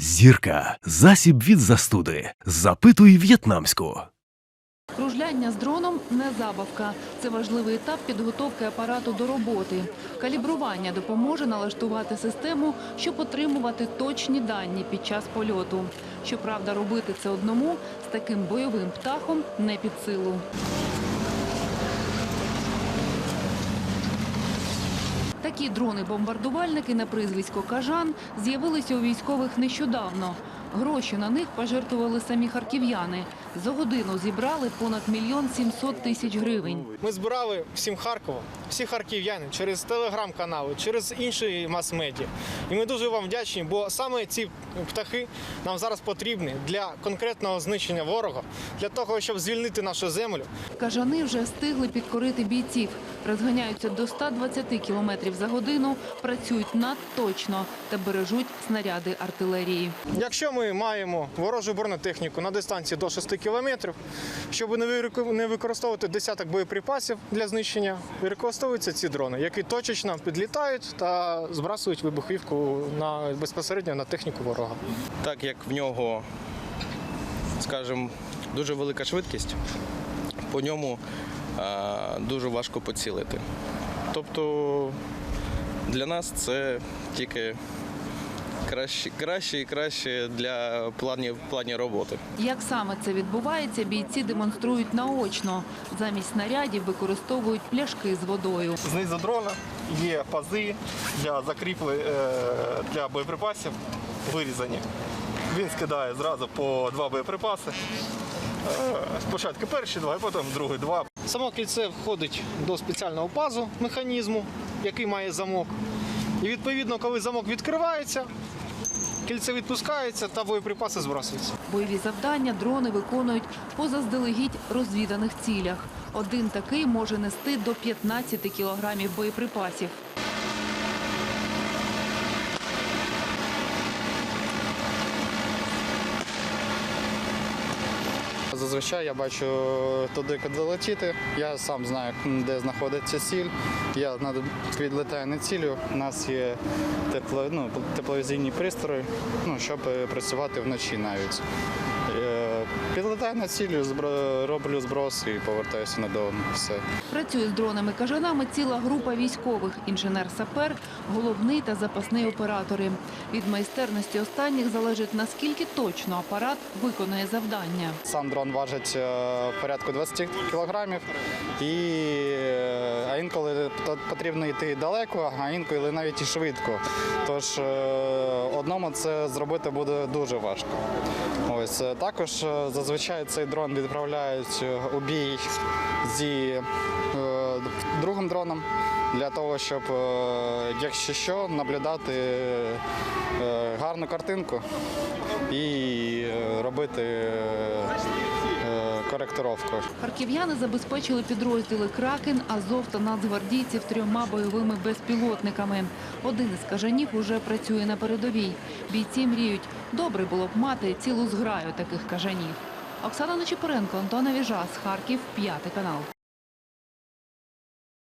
Зірка. Засіб від застуди. Запитуй в'єтнамську. Кружляння з дроном не забавка. Це важливий етап підготовки апарату до роботи. Калібрування допоможе налаштувати систему, щоб отримувати точні дані під час польоту. Щоправда, робити це одному з таким бойовим птахом не під силу. Такі дрони-бомбардувальники на прізвисько Кажан з'явилися у військових нещодавно. Гроші на них пожертвували самі харків'яни. За годину зібрали понад мільйон сімсот тисяч гривень. Ми збирали всім Харковом, всі харків'яни через телеграм-канали, через інші мас-медіа. І ми дуже вам вдячні, бо саме ці птахи нам зараз потрібні для конкретного знищення ворога, для того, щоб звільнити нашу землю. Кажани вже встигли підкорити бійців. Розганяються до 120 км за годину, працюють надточно та бережуть снаряди артилерії. Якщо ми маємо ворожу бронетехніку на дистанції до 6 кілометрів, щоб не використовувати десяток боєприпасів для знищення, використовуються ці дрони, які точечно підлітають та збрасують вибухівку на безпосередньо на техніку ворога. так як в нього, скажімо, дуже велика швидкість, по ньому е, дуже важко поцілити. Тобто для нас це тільки краще, краще і краще для планів, плані роботи. Як саме це відбувається, бійці демонструють наочно. Замість снарядів використовують пляшки з водою. Знизу дрона є пази для закріплень для боєприпасів вирізані. Він скидає зразу по два боєприпаси. Е, Спочатку перші два, а потім другі два. Само кільце входить до спеціального пазу механізму, який має замок. І відповідно, коли замок відкривається, кільце відпускається та боєприпаси збрасуються. Бойові завдання дрони виконують по заздалегідь розвіданих цілях. Один такий може нести до 15 кілограмів боєприпасів. Зазвичай я бачу туди, куди летіти. Я сам знаю, де знаходиться ціль. Я відлітаю на цілю. У нас є тепло, ну, тепловізійні пристрої, ну, щоб е, працювати вночі навіть. Підлітаю на цілю, збро- роблю зброс і повертаюся додому. Все. Працює з дронами кажанами ціла група військових, інженер-сапер, головний та запасний оператори. Від майстерності останніх залежить наскільки точно апарат виконує завдання. Сам дрон важить е, порядку 20 кілограмів, і, е, а інколи потрібно йти далеко, а інколи навіть і швидко. Тож е, одному це зробити буде дуже важко. Ось також зазвичай цей дрон відправляють е, у бій зі е, другим дроном для того, щоб, е, якщо що, наблюдати гарну картинку і робити коректировку. Харків'яни забезпечили підрозділи Кракен, Азов та нацгвардійців трьома бойовими безпілотниками. Один із кажанів уже працює на передовій. Бійці мріють, добре було б мати цілу зграю таких кажанів. Оксана Нечипоренко, Антона Віжас, Харків, п'ятий канал.